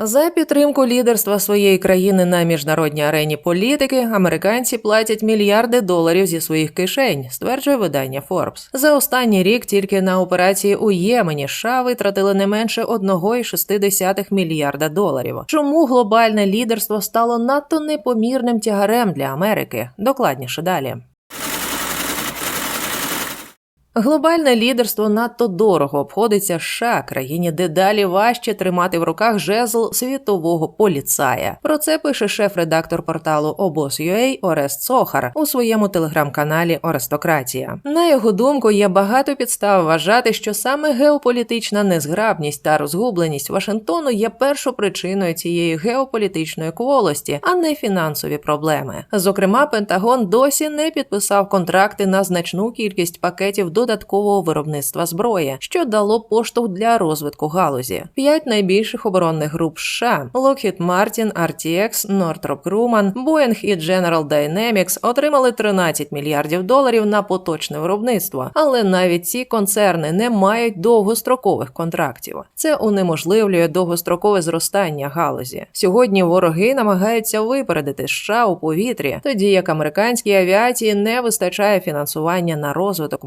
За підтримку лідерства своєї країни на міжнародній арені політики американці платять мільярди доларів зі своїх кишень, стверджує видання Forbes. За останній рік тільки на операції у Ємені США витратили не менше 1,6 мільярда доларів. Чому глобальне лідерство стало надто непомірним тягарем для Америки? Докладніше далі. Глобальне лідерство надто дорого обходиться США, країні дедалі важче тримати в руках жезл світового поліцая. Про це пише шеф-редактор порталу Обоз.ua Орест Сохар у своєму телеграм-каналі Ористократія. На його думку, є багато підстав вважати, що саме геополітична незграбність та розгубленість Вашингтону є першопричиною цієї геополітичної кволості, а не фінансові проблеми. Зокрема, Пентагон досі не підписав контракти на значну кількість пакетів додаткового виробництва зброї, що дало поштовх для розвитку галузі. П'ять найбільших оборонних груп США Lockheed Martin, RTX, Northrop Grumman, Boeing і General Dynamics отримали 13 мільярдів доларів на поточне виробництво, але навіть ці концерни не мають довгострокових контрактів. Це унеможливлює довгострокове зростання галузі. Сьогодні вороги намагаються випередити США у повітрі, тоді як американській авіації не вистачає фінансування на розвиток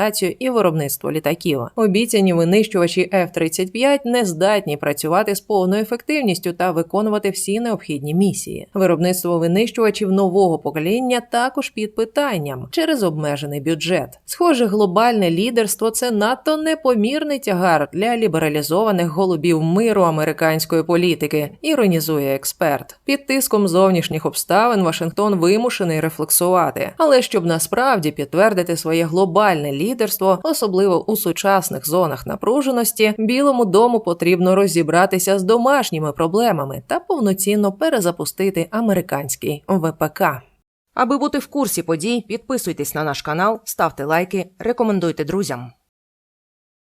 модернізацію і виробництво літаків. Обіцяні винищувачі F-35 не здатні працювати з повною ефективністю та виконувати всі необхідні місії. Виробництво винищувачів нового покоління також під питанням через обмежений бюджет. Схоже, глобальне лідерство це надто непомірний тягар для лібералізованих голубів миру американської політики, іронізує експерт. Під тиском зовнішніх обставин Вашингтон вимушений рефлексувати, але щоб насправді підтвердити своє глобальне лідерство, особливо у сучасних зонах напруженості, Білому дому потрібно розібратися з домашніми проблемами та повноцінно перезапустити американський ВПК. Аби бути в курсі подій, підписуйтесь на наш канал, ставте лайки, рекомендуйте друзям.